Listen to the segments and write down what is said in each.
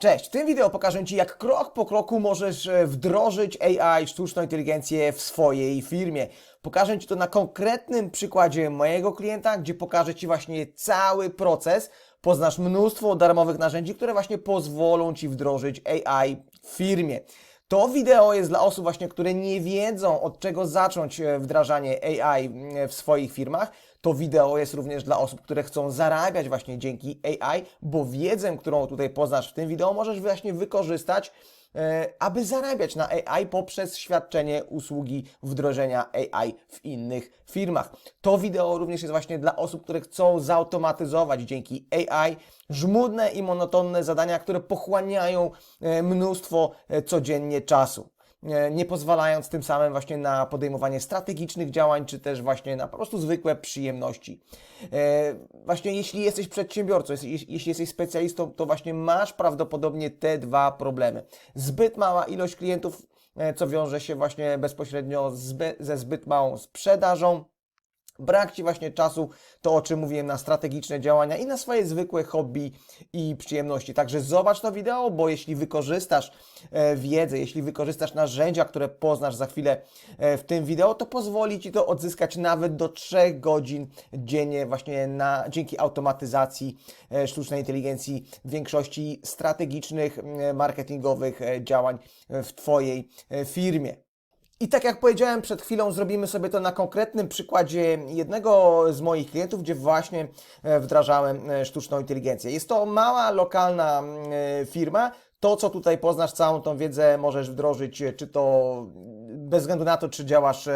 Cześć, w tym wideo pokażę Ci, jak krok po kroku możesz e, wdrożyć AI, sztuczną inteligencję w swojej firmie. Pokażę Ci to na konkretnym przykładzie mojego klienta, gdzie pokażę Ci właśnie cały proces. Poznasz mnóstwo darmowych narzędzi, które właśnie pozwolą Ci wdrożyć AI w firmie. To wideo jest dla osób właśnie, które nie wiedzą od czego zacząć e, wdrażanie AI mm, w swoich firmach. To wideo jest również dla osób, które chcą zarabiać właśnie dzięki AI, bo wiedzę, którą tutaj poznasz w tym wideo, możesz właśnie wykorzystać, e, aby zarabiać na AI poprzez świadczenie usługi wdrożenia AI w innych firmach. To wideo również jest właśnie dla osób, które chcą zautomatyzować dzięki AI żmudne i monotonne zadania, które pochłaniają e, mnóstwo e, codziennie czasu nie pozwalając tym samym właśnie na podejmowanie strategicznych działań, czy też właśnie na po prostu zwykłe przyjemności. E, Właśnie jeśli jesteś przedsiębiorcą, jeśli jesteś specjalistą, to właśnie masz prawdopodobnie te dwa problemy. Zbyt mała ilość klientów, e, co wiąże się właśnie bezpośrednio ze zbyt małą sprzedażą. Brak Ci właśnie czasu, to o czym mówiłem, na strategiczne działania i na swoje zwykłe hobby i przyjemności. Także zobacz to wideo, bo jeśli wykorzystasz e, wiedzę, jeśli wykorzystasz narzędzia, które poznasz za chwilę e, w tym wideo, to pozwoli Ci to odzyskać nawet do 3 godzin dziennie właśnie na, dzięki automatyzacji e, sztucznej inteligencji większości strategicznych, marketingowych działań w Twojej firmie. I tak jak powiedziałem przed chwilą, zrobimy sobie to na konkretnym przykładzie jednego z moich klientów, gdzie właśnie e, wdrażałem e, sztuczną inteligencję. Jest to mała, lokalna e, firma. To, co tutaj poznasz, całą tą wiedzę możesz wdrożyć, czy to bez względu na to, czy działasz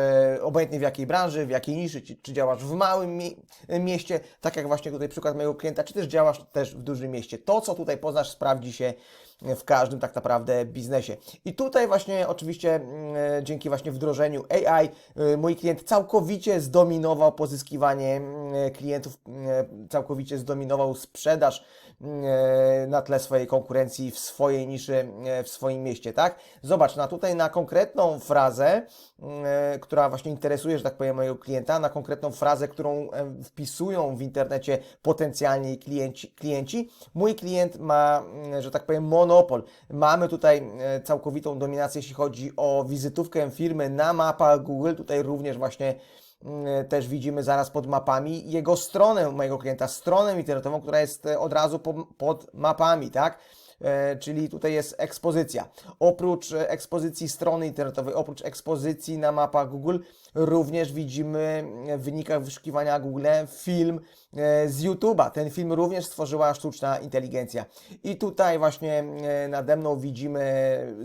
obojętnie w jakiej branży, w jakiej niszy, czy, działasz w małym mie mieście, tak jak właśnie tutaj przykład mojego klienta, czy też działasz też w dużym mieście. To, co tutaj poznasz, sprawdzi się w każdym tak naprawdę biznesie. I tutaj właśnie oczywiście mm, dzięki właśnie wdrożeniu AI e, mój klient całkowicie zdominował pozyskiwanie mm, klientów, mm, całkowicie zdominował sprzedaż na tle swojej konkurencji w swojej niszy, w swoim mieście, tak? Zobacz, na tutaj na konkretną frazę, która właśnie interesuje, że tak powiem, mojego klienta, na konkretną frazę, którą wpisują w internecie potencjalni klienci, klienci, mój klient ma, że tak powiem, monopol. Mamy tutaj e, całkowitą dominację, jeśli chodzi o wizytówkę firmy na mapach Google, tutaj również właśnie mm, też widzimy zaraz pod mapami jego stronę mojego klienta, stronę internetową, która jest e, od razu po, pod mapami, tak? E, czyli tutaj jest ekspozycja. Oprócz e, ekspozycji strony internetowej, oprócz ekspozycji na mapach Google, również widzimy w wynikach wyszukiwania Google film e, z YouTube'a. Ten film również stworzyła sztuczna inteligencja. I tutaj właśnie e, nade mną widzimy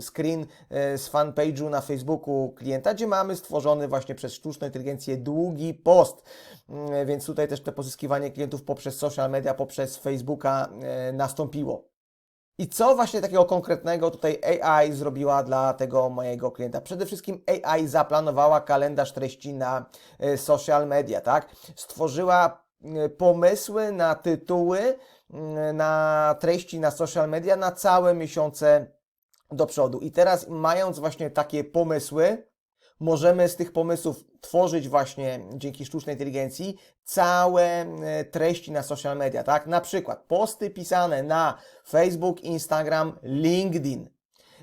screen e, z fanpage'u na Facebooku klienta, gdzie mamy stworzony właśnie przez sztuczną inteligencję długi post. Mm, Więc tutaj też to pozyskiwanie klientów poprzez social media, poprzez Facebooka e, nastąpiło. I co właśnie takiego konkretnego tutaj AI zrobiła dla tego mojego klienta? Przede wszystkim AI zaplanowała kalendarz treści na e, social media, tak? Stworzyła e, pomysły na tytuły, m, na treści na social media na całe miesiące do przodu. I teraz mając właśnie takie pomysły, możemy z tych pomysłów tworzyć właśnie dzięki sztucznej inteligencji całe e, treści na social media, tak? Na przykład posty pisane na Facebook, Instagram, LinkedIn.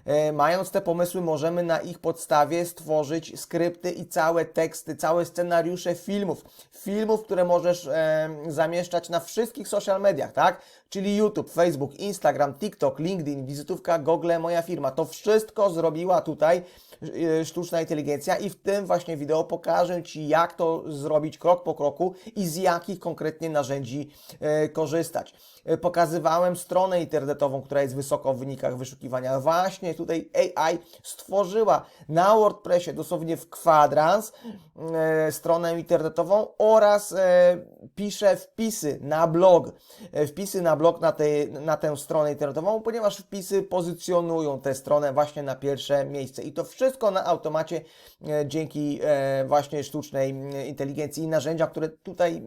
E, Mając te pomysły, możemy na ich podstawie stworzyć skrypty i całe teksty, całe scenariusze filmów. Filmów, które możesz e, zamieszczać na wszystkich social mediach, tak? Czyli YouTube, Facebook, Instagram, TikTok, LinkedIn, wizytówka Google, moja firma. To wszystko zrobiła tutaj sztuczna inteligencja i w tym właśnie wideo pokażę Ci, jak to zrobić krok po kroku i z jakich konkretnie narzędzi e, korzystać. E, Pokazywałem stronę internetową, która jest wysoko w wynikach wyszukiwania. Właśnie tutaj AI stworzyła na WordPressie dosłownie w kwadrans e, stronę internetową oraz e, pisze wpisy na blog. Wpisy na blog na, tej, na tę stronę internetową, ponieważ wpisy pozycjonują tę stronę właśnie na pierwsze miejsce. I to wszystko na automacie dzięki właśnie sztucznej inteligencji i narzędzia, które tutaj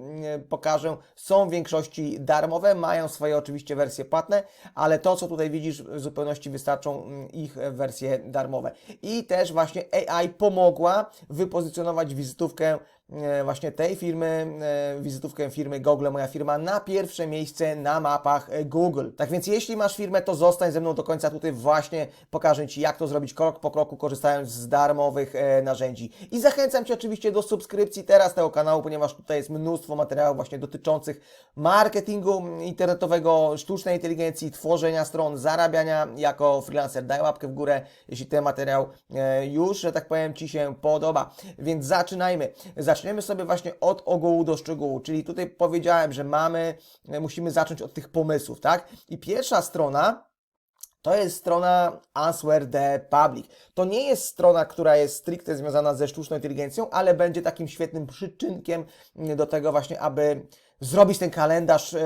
pokażę, są w większości darmowe, mają swoje oczywiście wersje płatne, ale to, co tutaj widzisz, w zupełności wystarczą mm, ich wersje darmowe. I też właśnie AI pomogła wypozycjonować wizytówkę właśnie tej firmy, e, wizytówkę firmy Google, moja firma, na pierwsze miejsce na mapach e, Google. Tak więc jeśli masz firmę, to zostań ze mną do końca. Tutaj właśnie pokażę Ci, jak to zrobić krok po kroku, korzystając z darmowych e, narzędzi. I zachęcam Cię oczywiście do subskrypcji teraz tego kanału, ponieważ tutaj jest mnóstwo materiałów właśnie dotyczących marketingu internetowego, sztucznej inteligencji, tworzenia stron, zarabiania jako freelancer. Daj łapkę w górę, jeśli ten materiał e, już, że tak powiem, Ci się podoba. Więc zaczynajmy. Zaczniemy sobie właśnie od ogółu do szczegółu, czyli tutaj powiedziałem, że mamy, e, musimy zacząć od tych pomysłów, tak? I pierwsza strona to jest strona Answer the Public. To nie jest strona, która jest stricte związana ze sztuczną inteligencją, ale będzie takim świetnym przyczynkiem mm, do tego właśnie, aby zrobić ten kalendarz, e,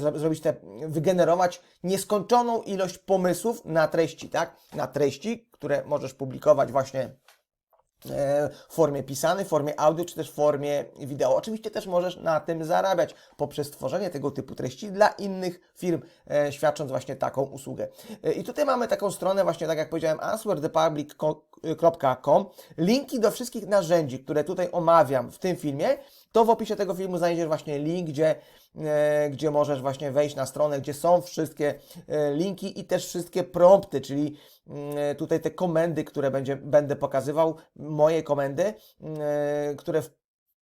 zro- zrobić te, wygenerować nieskończoną ilość pomysłów na treści, tak? Na treści, które możesz publikować właśnie w formie pisanej, w formie audio, czy też w formie wideo. Oczywiście też możesz na tym zarabiać poprzez tworzenie tego typu treści dla innych firm, e, świadcząc właśnie taką usługę. E, I tutaj mamy taką stronę właśnie, tak jak powiedziałem, answerthepublic.com. Linki do wszystkich narzędzi, które tutaj omawiam w tym filmie, to w opisie tego filmu znajdziesz właśnie link, gdzie, e, gdzie możesz właśnie wejść na stronę, gdzie są wszystkie e, linki i też wszystkie prompty, czyli tutaj te komendy, które będzie, będę pokazywał, moje komendy, e, które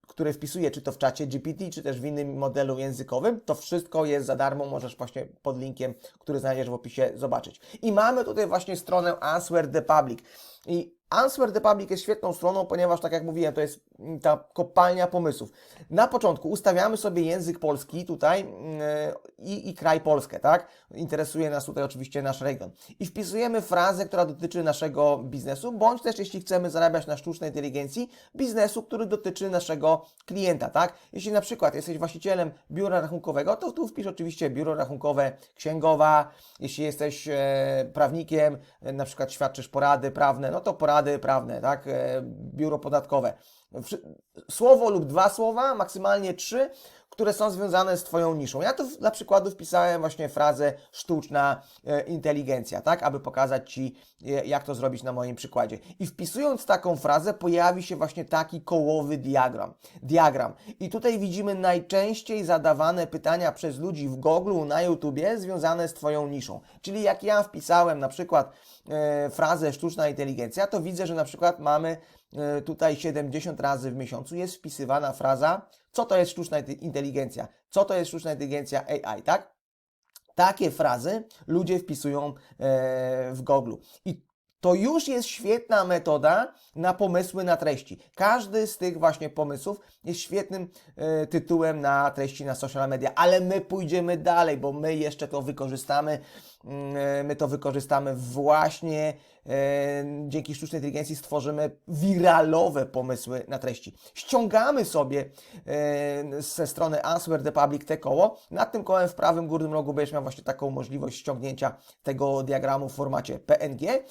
które wpisuję, czy to w czacie GPT, czy też w innym modelu językowym, to wszystko jest za darmo, możesz właśnie pod linkiem, który znajdziesz w opisie, zobaczyć. I mamy tutaj właśnie stronę Answer the Public. I Answer the Public jest świetną stroną, ponieważ, tak jak mówiłem, to jest mm, ta kopalnia pomysłów. Na początku ustawiamy sobie język polski tutaj yy, i, i kraj Polskę, tak? Interesuje nas tutaj oczywiście nasz region. I wpisujemy frazę, która dotyczy naszego biznesu, bądź też, jeśli chcemy zarabiać na sztucznej inteligencji, biznesu, który dotyczy naszego klienta, tak? Jeśli na przykład jesteś właścicielem biura rachunkowego, to tu wpisz oczywiście biuro rachunkowe, księgowa. Jeśli jesteś e, prawnikiem, e, na przykład świadczysz porady prawne, no to porady prawne, tak? E, biuro podatkowe. Wszy- Słowo lub dwa słowa, maksymalnie trzy, które są związane z Twoją niszą. Ja tu dla przykładu wpisałem właśnie frazę sztuczna e, inteligencja, tak, aby pokazać Ci, e, jak to zrobić na moim przykładzie. I wpisując taką frazę, pojawi się właśnie taki kołowy diagram. diagram. I tutaj widzimy najczęściej zadawane pytania przez ludzi w Google, na YouTubie, związane z Twoją niszą. Czyli jak ja wpisałem na przykład e, frazę sztuczna inteligencja, to widzę, że na przykład mamy tutaj 70 razy w miesiącu jest wpisywana fraza, co to jest sztuczna inte- inteligencja, co to jest sztuczna inteligencja AI, tak? Takie frazy ludzie wpisują e, w Google. I to już jest świetna metoda na pomysły na treści. Każdy z tych właśnie pomysłów jest świetnym e, tytułem na treści na social media, ale my pójdziemy dalej, bo my jeszcze to wykorzystamy. Mm, e, My to wykorzystamy właśnie e, dzięki sztucznej inteligencji stworzymy wiralowe pomysły na treści. Ściągamy sobie e, ze strony Answer the Public te koło. Nad tym kołem w prawym górnym rogu będziesz miał właśnie taką możliwość ściągnięcia tego diagramu w formacie PNG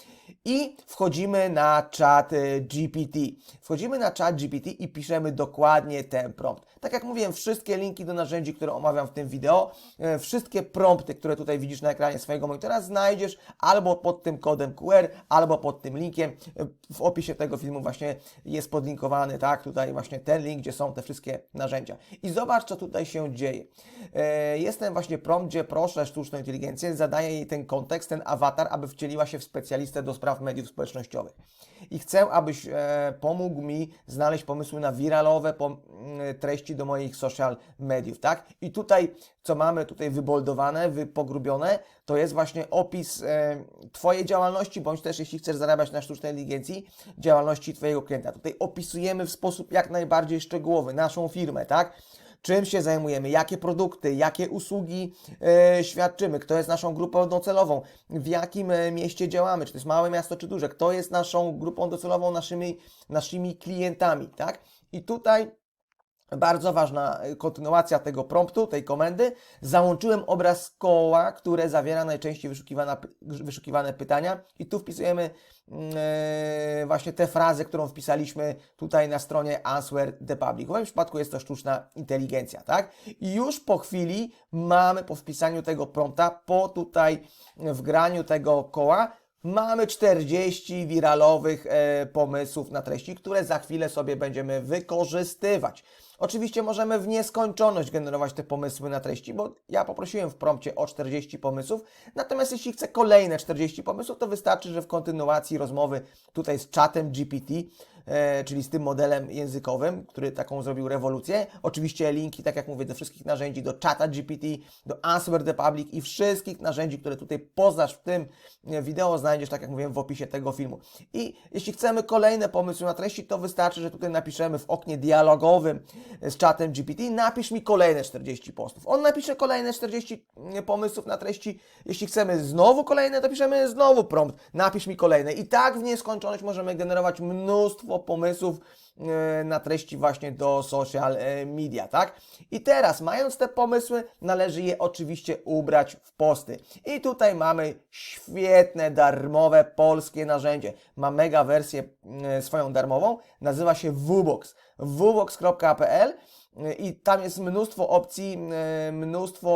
i wchodzimy na czat GPT. Wchodzimy na czat GPT i piszemy dokładnie ten prompt. Tak jak mówiłem, wszystkie linki do narzędzi, które omawiam w tym wideo, wszystkie prompty, które tutaj widzisz na ekranie swojego monitora, znajdziesz albo pod tym kodem QR, albo pod tym linkiem. W opisie tego filmu właśnie jest podlinkowany, tak, tutaj właśnie ten link, gdzie są te wszystkie narzędzia. I zobacz, co tutaj się dzieje. E, Jest ten właśnie prompt, gdzie proszę sztuczną inteligencję, zadaję jej ten kontekst, ten awatar, aby wcieliła się w specjalistę do spraw mediów społecznościowych. I chcę, abyś e, pomógł mi znaleźć pomysły na wiralowe treści do moich social mediów, tak? I tutaj, co mamy tutaj wyboldowane, wypogrubione, to jest właśnie opis e, Twojej działalności, bądź też, jeśli chcesz zarabiać na sztucznej inteligencji, działalności Twojego klienta. Tutaj opisujemy w sposób jak najbardziej szczegółowy naszą firmę, tak? czym się zajmujemy, jakie produkty, jakie usługi e, świadczymy, kto jest naszą grupą docelową, w jakim e, mieście działamy, czy to jest małe miasto, czy duże, kto jest naszą grupą docelową, naszymi, naszymi klientami, tak? I tutaj bardzo ważna e, kontynuacja tego promptu, tej komendy. Załączyłem obraz koła, które zawiera najczęściej wyszukiwane, pytania i tu wpisujemy e, właśnie tę frazę, którą wpisaliśmy tutaj na stronie Answer the Public. W moim przypadku jest to sztuczna inteligencja, tak? I już po chwili mamy po wpisaniu tego prompta, po tutaj wgraniu tego koła, mamy 40 wiralowych e, pomysłów na treści, które za chwilę sobie będziemy wykorzystywać. Oczywiście możemy w nieskończoność generować te pomysły na treści, bo ja poprosiłem w prompcie o 40 pomysłów. Natomiast jeśli chcę kolejne 40 pomysłów, to wystarczy, że w kontynuacji rozmowy tutaj z czatem GPT, czyli z tym modelem językowym, który taką zrobił rewolucję. Oczywiście linki, tak jak mówię, do wszystkich narzędzi, do czata GPT, do Answer the Public i wszystkich narzędzi, które tutaj poznasz w tym e, wideo, znajdziesz, tak jak mówiłem, w opisie tego filmu. I jeśli chcemy kolejne pomysły na treści, to wystarczy, że tutaj napiszemy w oknie dialogowym z czatem GPT, napisz mi kolejne 40 postów. On napisze kolejne 40 pomysłów na treści. Jeśli chcemy znowu kolejne, to piszemy znowu prompt, napisz mi kolejne. I tak w nieskończoność możemy generować mnóstwo pomysłów e, na treści właśnie do social e, media, tak? I teraz, mając te pomysły, należy je oczywiście ubrać w posty. I tutaj mamy świetne, darmowe polskie narzędzie. Ma mega wersję e, swoją darmową, nazywa się VBox. vbox.pl i tam jest mnóstwo opcji, e, mnóstwo,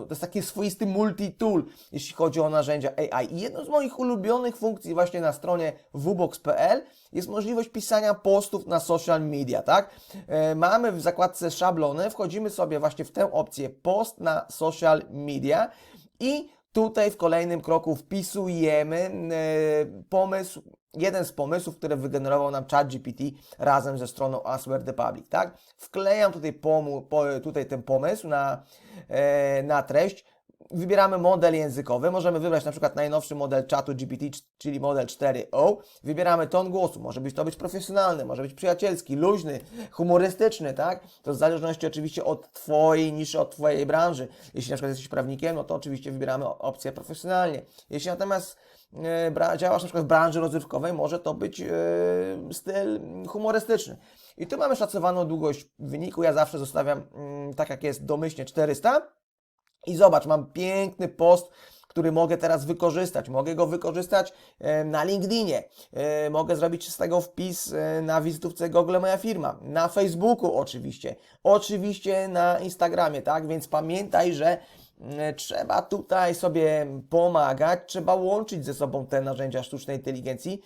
to jest taki swoisty multi-tool, jeśli chodzi o narzędzia AI. I jedną z moich ulubionych funkcji właśnie na stronie wbox.pl jest możliwość pisania postów na social media, tak? E, mamy w zakładce szablony, wchodzimy sobie właśnie w tę opcję post na social media i tutaj w kolejnym kroku wpisujemy e, pomysł, jeden z pomysłów, które wygenerował nam ChatGPT razem ze stroną Answer the Public, tak? Wklejam tutaj, pomu, po, tutaj ten pomysł na, e, na treść, wybieramy model językowy, możemy wybrać na przykład najnowszy model czatu GPT, czyli model 4o. Wybieramy ton głosu, może być to być profesjonalny, może być przyjacielski, luźny, humorystyczny, tak? To w zależności oczywiście od Twojej niszy, od Twojej branży. Jeśli na przykład jesteś prawnikiem, no to oczywiście wybieramy opcję profesjonalnie. Jeśli natomiast działasz na przykład w branży rozrywkowej, może to być e, styl humorystyczny. I tu mamy szacowaną długość wyniku. Ja zawsze zostawiam mm, tak jak jest domyślnie 400 i zobacz, mam piękny post, który mogę teraz wykorzystać. Mogę go wykorzystać e, na LinkedInie, e, mogę zrobić z tego wpis e, na wizytówce Google Moja Firma, na Facebooku oczywiście, oczywiście na Instagramie, tak? Więc pamiętaj, że trzeba tutaj sobie pomagać, trzeba łączyć ze sobą te narzędzia sztucznej inteligencji,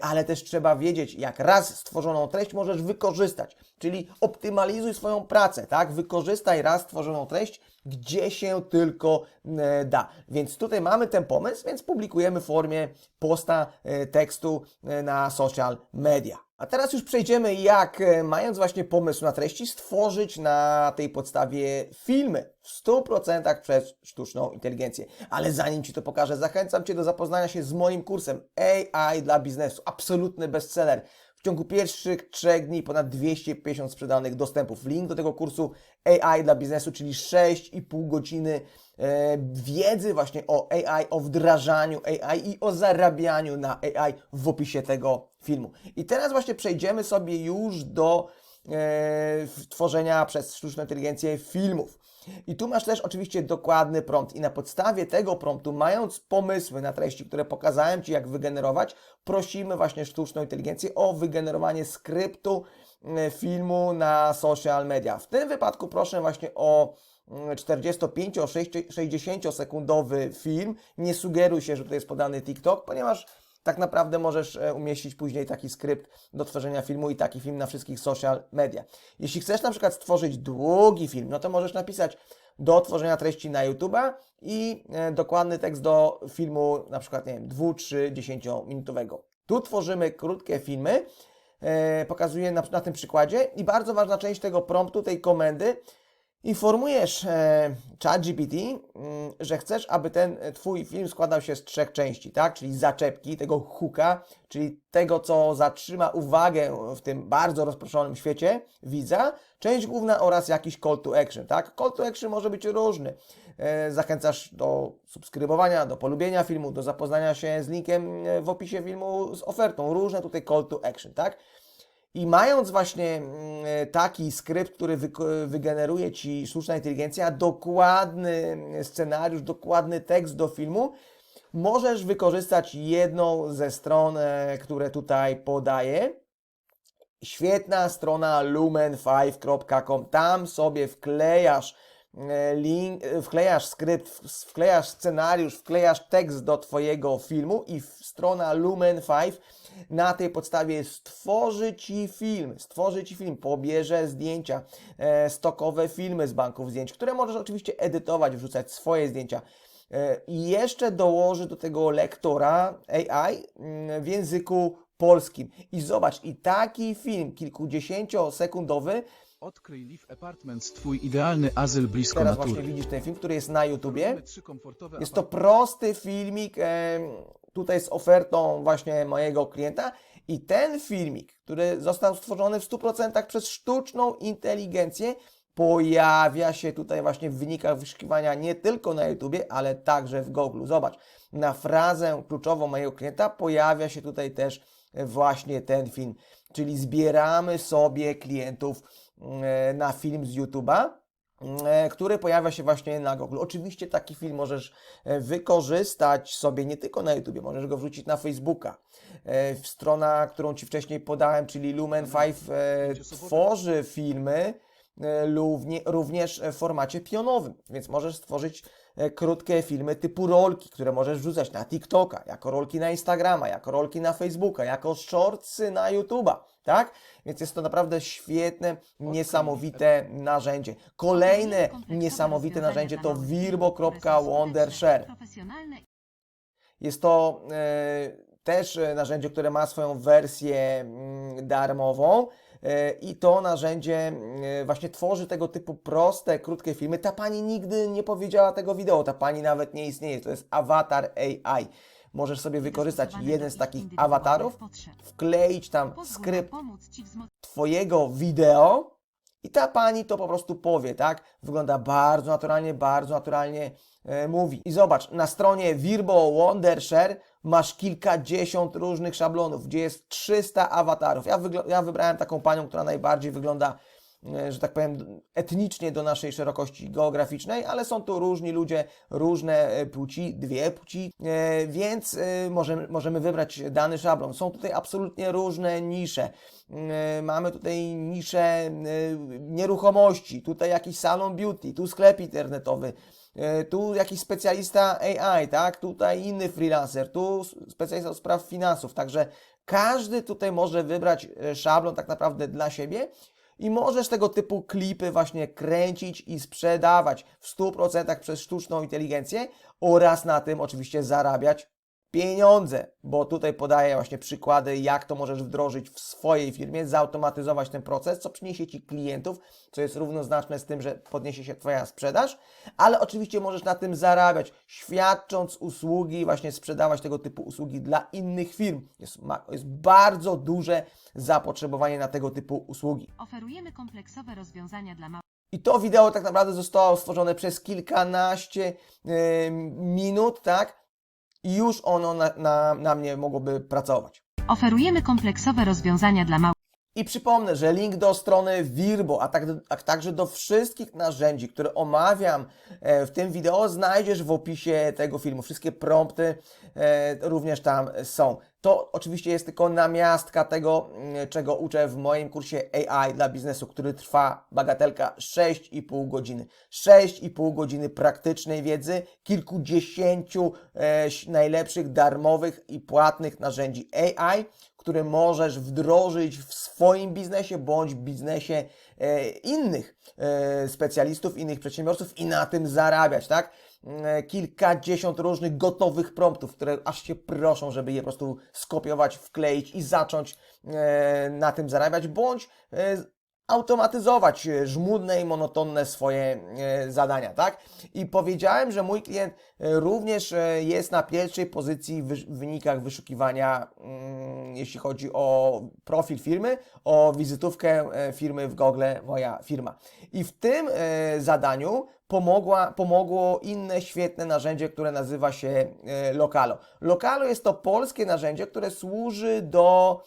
ale też trzeba wiedzieć, jak raz stworzoną treść możesz wykorzystać. Czyli optymalizuj swoją pracę, tak? Wykorzystaj raz stworzoną treść gdzie się tylko e, da. Więc tutaj mamy ten pomysł, więc publikujemy w formie posta e, tekstu e, na social media. A teraz już przejdziemy, jak mając właśnie pomysł na treści, stworzyć na tej podstawie filmy w 100% przez sztuczną inteligencję. Ale zanim Ci to pokażę, zachęcam Cię do zapoznania się z moim kursem AI dla biznesu. Absolutny bestseller. W ciągu pierwszych trzech dni ponad 250 sprzedanych dostępów. Link do tego kursu AI dla biznesu, czyli 6,5 godziny e, wiedzy właśnie o AI, o wdrażaniu AI i o zarabianiu na AI w opisie tego filmu. I teraz właśnie przejdziemy sobie już do e, tworzenia przez sztuczną inteligencję filmów. I tu masz też oczywiście dokładny prompt i na podstawie tego promptu, mając pomysły na treści, które pokazałem Ci jak wygenerować, prosimy właśnie sztuczną inteligencję o wygenerowanie skryptu e, filmu na social media. W tym wypadku proszę właśnie o 45-60 sekundowy film. Nie sugeruj się, że tutaj jest podany TikTok, ponieważ tak naprawdę możesz e, umieścić później taki skrypt do tworzenia filmu i taki film na wszystkich social media. Jeśli chcesz na przykład stworzyć długi film, no to możesz napisać do tworzenia treści na YouTube'a i e, dokładny tekst do filmu na przykład, nie wiem, 2, 3, 10 minutowego. Tu tworzymy krótkie filmy, e, pokazuję na, na tym przykładzie i bardzo ważna część tego promptu, tej komendy Informujesz e, ChatGPT, mm, że chcesz, aby ten e, Twój film składał się z trzech części, tak? Czyli zaczepki, tego hooka, czyli tego, co zatrzyma uwagę w tym bardzo rozproszonym świecie widza, część główna oraz jakiś call to action, tak? Call to action może być różny. E, zachęcasz do subskrybowania, do polubienia filmu, do zapoznania się z linkiem e, w opisie filmu z ofertą. Różne tutaj call to action, tak? I mając właśnie mm, taki skrypt, który wygeneruje Ci sztuczna inteligencja, dokładny scenariusz, dokładny tekst do filmu, możesz wykorzystać jedną ze stron, e, które tutaj podaję. Świetna strona lumen5.com. Tam sobie wklejasz e, link, e, wklejasz skrypt, wklejasz scenariusz, wklejasz tekst do Twojego filmu i strona Lumen 5 na tej podstawie stworzy Ci film, stworzy Ci film, pobierze zdjęcia, e, stokowe filmy z banków zdjęć, które możesz oczywiście edytować, wrzucać swoje zdjęcia. E, I jeszcze dołoży do tego lektora AI mm, w języku polskim. I zobacz, i taki film kilkudziesięciosekundowy, Odkryj Leaf Apartments, twój idealny azyl blisko teraz natury. właśnie widzisz ten film, który jest na YouTubie. Jest to prosty filmik em, tutaj z ofertą właśnie mojego klienta i ten filmik, który został stworzony w 100% przez sztuczną inteligencję, pojawia się tutaj właśnie w wynikach wyszukiwania nie tylko na YouTubie, ale także w Google. Zobacz, na frazę kluczową mojego klienta pojawia się tutaj też właśnie ten film, czyli zbieramy sobie klientów na film z YouTube'a e, który pojawia się właśnie na Google. Oczywiście taki film możesz e, wykorzystać sobie nie tylko na YouTube, możesz go wrzucić na Facebooka. E, Strona, którą Ci wcześniej podałem, czyli Lumen5 e, tworzy filmy e, również w formacie pionowym, więc możesz stworzyć e, krótkie filmy typu rolki, które możesz wrzucać na TikToka, jako rolki na Instagrama, jako rolki na Facebooka, jako shortsy na YouTube'a, tak? Więc jest to naprawdę świetne, niesamowite narzędzie. Kolejne niesamowite narzędzie to virbo.wondershare. Jest to e, też e, narzędzie, które ma swoją wersję mm, darmową. I to narzędzie e, właśnie tworzy tego typu proste, krótkie filmy. Ta pani nigdy nie powiedziała tego wideo, ta pani nawet nie istnieje. To jest awatar AI. Możesz sobie wykorzystać jeden z ich takich awatarów, wkleić tam skrypt Twojego wideo i ta pani to po prostu powie, tak? Wygląda bardzo naturalnie, bardzo naturalnie e, mówi. I zobacz, na stronie Virbo Wondershare masz kilkadziesiąt różnych szablonów, gdzie jest 300 awatarów. Ja, ja wybrałem taką panią, która najbardziej wygląda, że tak powiem, etnicznie do naszej szerokości geograficznej, ale są tu różni ludzie, różne e, płci, dwie płci, e, więc e, możemy, możemy wybrać dany szablon. Są tutaj absolutnie różne nisze. E, Mamy tutaj niszę e, nieruchomości, tutaj jakiś salon beauty, tu sklep internetowy, e, tu jakiś specjalista AI, tak? Tutaj inny freelancer, tu specjalista od spraw finansów. Także każdy tutaj może wybrać e, szablon tak naprawdę dla siebie i możesz tego typu klipy właśnie kręcić i sprzedawać w 100% przez sztuczną inteligencję oraz na tym oczywiście zarabiać pieniądze, bo tutaj podaję właśnie przykłady, jak to możesz wdrożyć w swojej firmie, zautomatyzować ten proces, co przyniesie Ci klientów, co jest równoznaczne z tym, że podniesie się Twoja sprzedaż, ale oczywiście możesz na tym zarabiać, świadcząc usługi, właśnie sprzedawać tego typu usługi dla innych firm. Jest, jest bardzo duże zapotrzebowanie na tego typu usługi. Oferujemy kompleksowe rozwiązania dla małych I to wideo tak naprawdę zostało stworzone przez kilkanaście e, minut, tak? I już ono na, na, na mnie mogłoby pracować. Oferujemy kompleksowe rozwiązania dla małych I przypomnę, że link do strony Virbo, a, tak, a także do wszystkich narzędzi, które omawiam e, w tym wideo, znajdziesz w opisie tego filmu. Wszystkie prompty e, również tam są. To oczywiście jest tylko namiastka tego, mm, czego uczę w moim kursie AI dla biznesu, który trwa bagatelka 6,5 godziny. 6,5 godziny praktycznej wiedzy, kilkudziesięciu e, najlepszych darmowych i płatnych narzędzi AI, które możesz wdrożyć w swoim biznesie bądź biznesie e, innych e, specjalistów, innych przedsiębiorców i na tym zarabiać, tak? E, Kilkadziesiąt różnych gotowych promptów, które aż się proszą, żeby je po prostu skopiować, wkleić i zacząć na tym zarabiać, bądź automatyzować żmudne i monotonne swoje zadania, tak? I powiedziałem, że mój klient również e, jest na pierwszej pozycji w wynikach wyszukiwania, mm, jeśli chodzi o profil firmy, o wizytówkę e, firmy w Google Moja firma. I w tym e, zadaniu pomogła, pomogło inne świetne narzędzie, które nazywa się e, Lokalo. Lokalo jest to polskie narzędzie, które służy do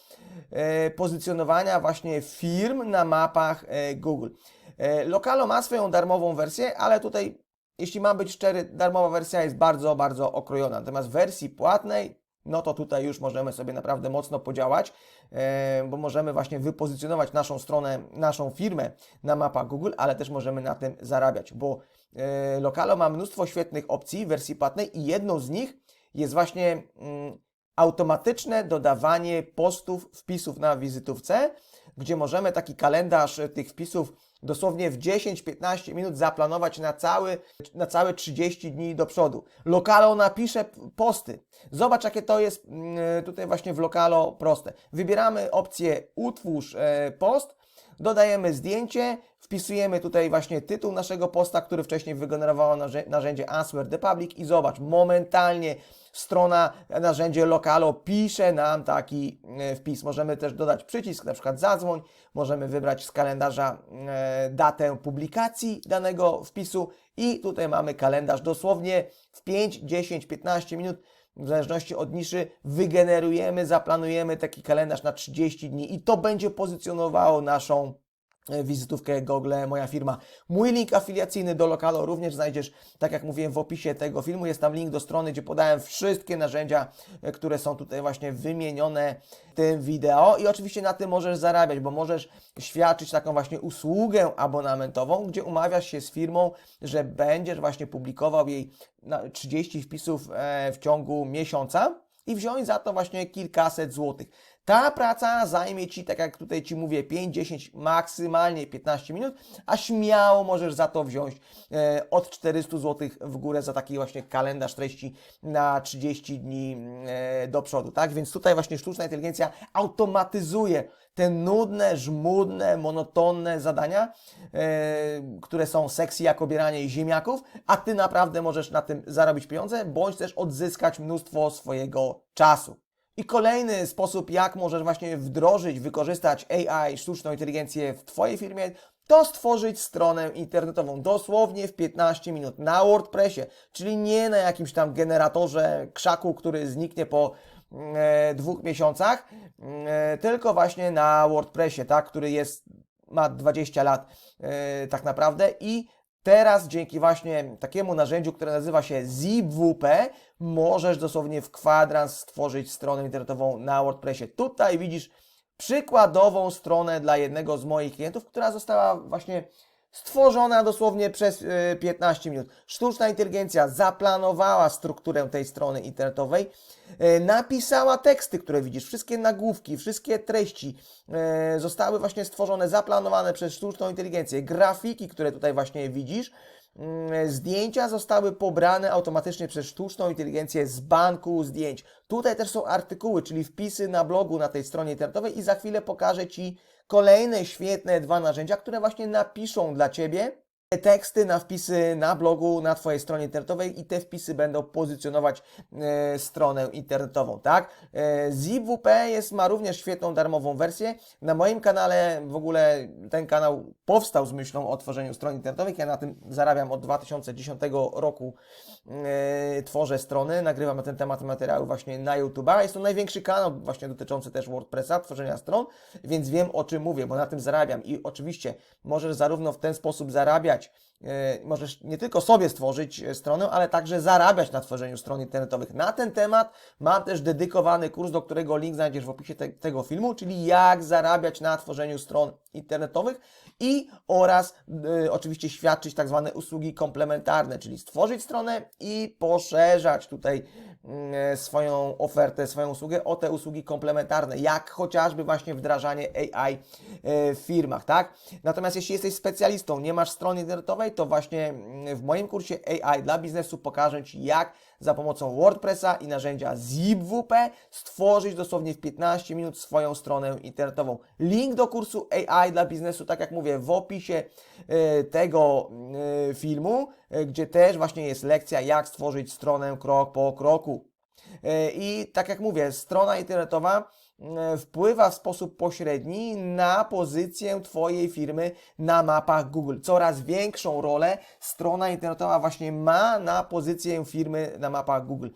e, pozycjonowania właśnie firm na mapach e, Google. E, Lokalo ma swoją darmową wersję, ale tutaj, jeśli mam być szczery, darmowa wersja jest bardzo, bardzo okrojona. Natomiast w wersji płatnej no to tutaj już możemy sobie naprawdę mocno podziałać, e, bo możemy właśnie wypozycjonować naszą stronę, naszą firmę na mapach Google, ale też możemy na tym zarabiać, bo e, Lokalo ma mnóstwo świetnych opcji w wersji płatnej i jedną z nich jest właśnie mm, automatyczne dodawanie postów, wpisów na wizytówce, gdzie możemy taki kalendarz tych wpisów dosłownie w 10-15 minut zaplanować na cały, na całe 30 dni do przodu. Lokalo napisze posty. Zobacz, jakie to jest mm, tutaj właśnie w Lokalo proste. Wybieramy opcję utwórz e, post, dodajemy zdjęcie, wpisujemy tutaj właśnie tytuł naszego posta, który wcześniej wygenerowało narzę- narzędzie Answer the Public. I zobacz, momentalnie strona, narzędzie Lokalo pisze nam taki e, wpis. Możemy też dodać przycisk, na przykład zadzwoń, możemy wybrać z kalendarza e, datę publikacji danego wpisu. I tutaj mamy kalendarz. Dosłownie w 5, 10, 15 minut w zależności od niszy wygenerujemy, zaplanujemy taki kalendarz na 30 dni. I to będzie pozycjonowało naszą e, wizytówkę Google Moja Firma. Mój link afiliacyjny do lokalu również znajdziesz, tak jak mówiłem w opisie tego filmu, jest tam link do strony, gdzie podałem wszystkie narzędzia, e, które są tutaj właśnie wymienione w tym wideo i oczywiście na tym możesz zarabiać, bo możesz świadczyć taką właśnie usługę abonamentową, gdzie umawiasz się z firmą, że będziesz właśnie publikował jej na 30 wpisów e, w ciągu miesiąca i wziąć za to właśnie kilkaset złotych. Ta praca zajmie Ci, tak jak tutaj Ci mówię, 5, 10, maksymalnie 15 minut, a śmiało możesz za to wziąć e, od 400 zł w górę za taki właśnie kalendarz treści na 30 dni e, do przodu, tak? Więc tutaj właśnie sztuczna inteligencja automatyzuje te nudne, żmudne, monotonne zadania, e, które są sexy jak obieranie ziemniaków, a Ty naprawdę możesz na tym zarobić pieniądze, bądź też odzyskać mnóstwo swojego czasu. I kolejny sposób, jak możesz właśnie wdrożyć, wykorzystać AI, sztuczną inteligencję w Twojej firmie, to stworzyć stronę internetową dosłownie w 15 minut na WordPressie, czyli nie na jakimś tam generatorze krzaku, który zniknie po e, dwóch miesiącach, e, tylko właśnie na WordPressie, tak, który jest, ma 20 lat e, tak naprawdę i Teraz dzięki właśnie takiemu narzędziu, które nazywa się ZipWP, możesz dosłownie w kwadrans stworzyć stronę internetową na WordPressie. Tutaj widzisz przykładową stronę dla jednego z moich klientów, która została właśnie stworzona dosłownie przez y, 15 minut. Sztuczna inteligencja zaplanowała strukturę tej strony internetowej, y, napisała teksty, które widzisz, wszystkie nagłówki, wszystkie treści y, zostały właśnie stworzone, zaplanowane przez sztuczną inteligencję, grafiki, które tutaj właśnie widzisz, Mm, Zdjęcia zostały pobrane automatycznie przez sztuczną inteligencję z banku zdjęć. Tutaj też są artykuły, czyli wpisy na blogu na tej stronie internetowej i za chwilę pokażę Ci kolejne świetne dwa narzędzia, które właśnie napiszą dla Ciebie teksty na wpisy na blogu, na Twojej stronie internetowej i te wpisy będą pozycjonować e, stronę internetową, tak? E, ZipWP jest, ma również świetną darmową wersję. Na moim kanale w ogóle ten kanał powstał z myślą o tworzeniu stron internetowych. Ja na tym zarabiam od 2010 roku. E, tworzę strony, nagrywam na ten temat materiały właśnie na YouTube. Jest to największy kanał właśnie dotyczący też WordPressa, tworzenia stron, więc wiem o czym mówię, bo na tym zarabiam i oczywiście możesz zarówno w ten sposób zarabiać, e, możesz nie tylko sobie stworzyć e, stronę, ale także zarabiać na tworzeniu stron internetowych. Na ten temat mam też dedykowany kurs, do którego link znajdziesz w opisie te, tego filmu, czyli jak zarabiać na tworzeniu stron internetowych i oraz y, oczywiście świadczyć tak zwane usługi komplementarne, czyli stworzyć stronę i poszerzać tutaj y, swoją ofertę, swoją usługę o te usługi komplementarne, jak chociażby właśnie wdrażanie AI y, w firmach, tak? Natomiast jeśli jesteś specjalistą, nie masz strony internetowej, to właśnie mm, w moim kursie AI dla biznesu pokażę Ci, jak za pomocą WordPressa i narzędzia ZipWP stworzyć dosłownie w 15 minut swoją stronę internetową. Link do kursu AI dla biznesu, tak jak mówię, w opisie e, tego e, filmu, e, gdzie też właśnie jest lekcja, jak stworzyć stronę krok po kroku. I tak jak mówię, strona internetowa wpływa w sposób pośredni na pozycję Twojej firmy na mapach Google. Coraz większą rolę strona internetowa właśnie ma na pozycję firmy na mapach Google.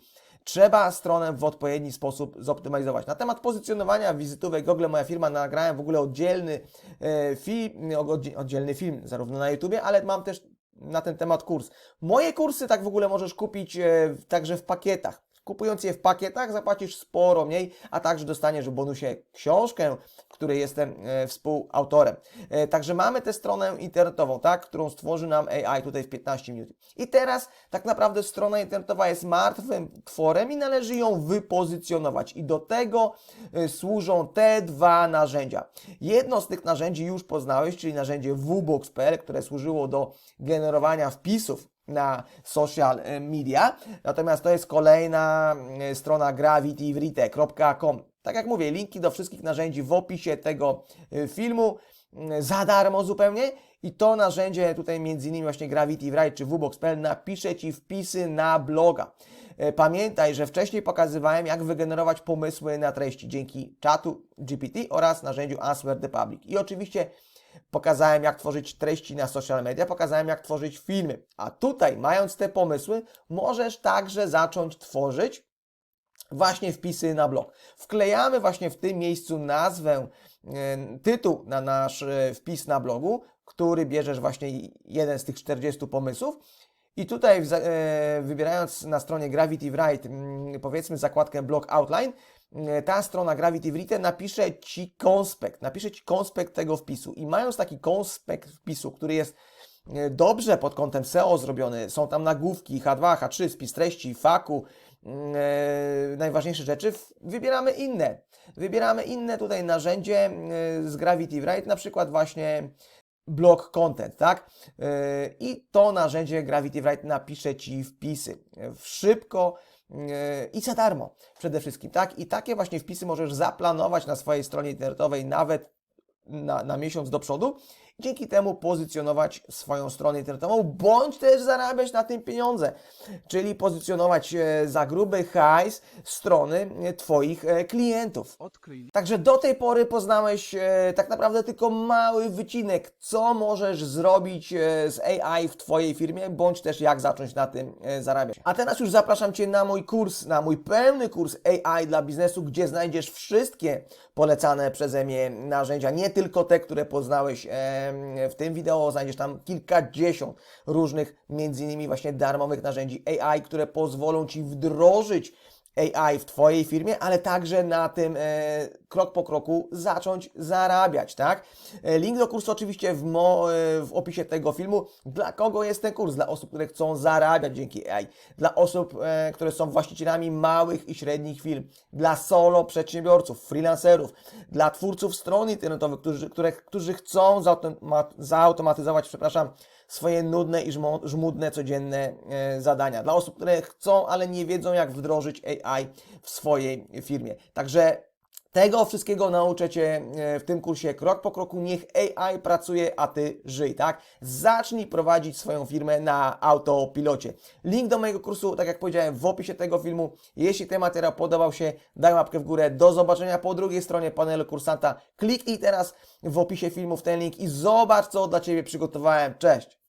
Trzeba stronę w odpowiedni sposób zoptymalizować. Na temat pozycjonowania wizytówek Google Moja Firma nagrałem w ogóle oddzielny e, film, oddzie- oddzielny film zarówno na YouTubie, ale mam też na ten temat kurs. Moje kursy tak w ogóle możesz kupić e, także w pakietach. Kupując je w pakietach zapłacisz sporo mniej, a także dostaniesz w bonusie książkę, której jestem e, współautorem. E, także mamy tę stronę internetową, tak, którą stworzy nam AI tutaj w 15 minut. I teraz tak naprawdę strona internetowa jest martwym tworem i należy ją wypozycjonować. I do tego e, służą te dwa narzędzia. Jedno z tych narzędzi już poznałeś, czyli narzędzie wbox.pl, które służyło do generowania wpisów na social e, media. Natomiast to jest kolejna e, strona gravitywrite.com. Tak jak mówię, linki do wszystkich narzędzi w opisie tego e, filmu mm, za darmo zupełnie. I to narzędzie tutaj między innymi właśnie Gravity Write czy wbox.pl napisze Ci wpisy na bloga. E, Pamiętaj, że wcześniej pokazywałem, jak wygenerować pomysły na treści dzięki czatu GPT oraz narzędziu Answer the Public. I oczywiście pokazałem, jak tworzyć treści na social media, pokazałem, jak tworzyć filmy. A tutaj, mając te pomysły, możesz także zacząć tworzyć właśnie wpisy na blog. Wklejamy właśnie w tym miejscu nazwę, e, tytuł na nasz e, wpis na blogu, który bierzesz właśnie jeden z tych 40 pomysłów. I tutaj e, wybierając na stronie Gravity Write, mm, powiedzmy zakładkę Blog Outline, e, ta strona Gravity Write napisze Ci konspekt, napisze Ci konspekt tego wpisu. I mając taki konspekt wpisu, który jest e, dobrze pod kątem SEO zrobiony, są tam nagłówki H2, H3, spis treści, faku, mm, e, najważniejsze rzeczy, wybieramy inne. Wybieramy inne tutaj narzędzie z Gravity Write, na przykład właśnie blog content, tak? Yy, I to narzędzie Gravity Write napisze Ci wpisy yy, szybko yy, i za darmo przede wszystkim, tak? I takie właśnie wpisy możesz zaplanować na swojej stronie internetowej nawet na, na miesiąc do przodu. Dzięki temu pozycjonować swoją stronę internetową, bądź też zarabiać na tym pieniądze, czyli pozycjonować e, za gruby hajs strony e, Twoich e, klientów. Także do tej pory poznałeś tak naprawdę tylko mały wycinek, co możesz zrobić z AI w Twojej firmie, bądź też jak zacząć na tym zarabiać. A teraz już zapraszam Cię na mój kurs, na mój pełny kurs AI dla biznesu, gdzie znajdziesz wszystkie polecane przeze mnie narzędzia, nie tylko te, które poznałeś w tym wideo, znajdziesz tam kilkadziesiąt różnych, między innymi właśnie darmowych narzędzi AI, które pozwolą Ci wdrożyć AI w Twojej firmie, ale także na tym e, krok po kroku zacząć zarabiać, tak? E, link do kursu oczywiście w, mo, e, w opisie tego filmu. Dla kogo jest ten kurs? Dla osób, które chcą zarabiać dzięki AI, dla osób, e, które są właścicielami małych i średnich firm, dla solo przedsiębiorców, freelancerów, dla twórców stron internetowych, którzy, które, którzy chcą zautoma- zautomatyzować, przepraszam, swoje nudne i żmudne codzienne e, zadania. Dla osób, które chcą, ale nie wiedzą, jak wdrożyć AI w swojej firmie. Także tego wszystkiego nauczę Cię e, w tym kursie krok po kroku. Niech AI pracuje, a Ty żyj, tak? Zacznij prowadzić swoją firmę na autopilocie. Link do mojego kursu, tak jak powiedziałem, w opisie tego filmu. Jeśli ten materiał podobał się, daj łapkę w górę. Do zobaczenia po drugiej stronie panelu kursanta. Kliknij teraz w opisie filmu w ten link i zobacz, co dla Ciebie przygotowałem. Cześć!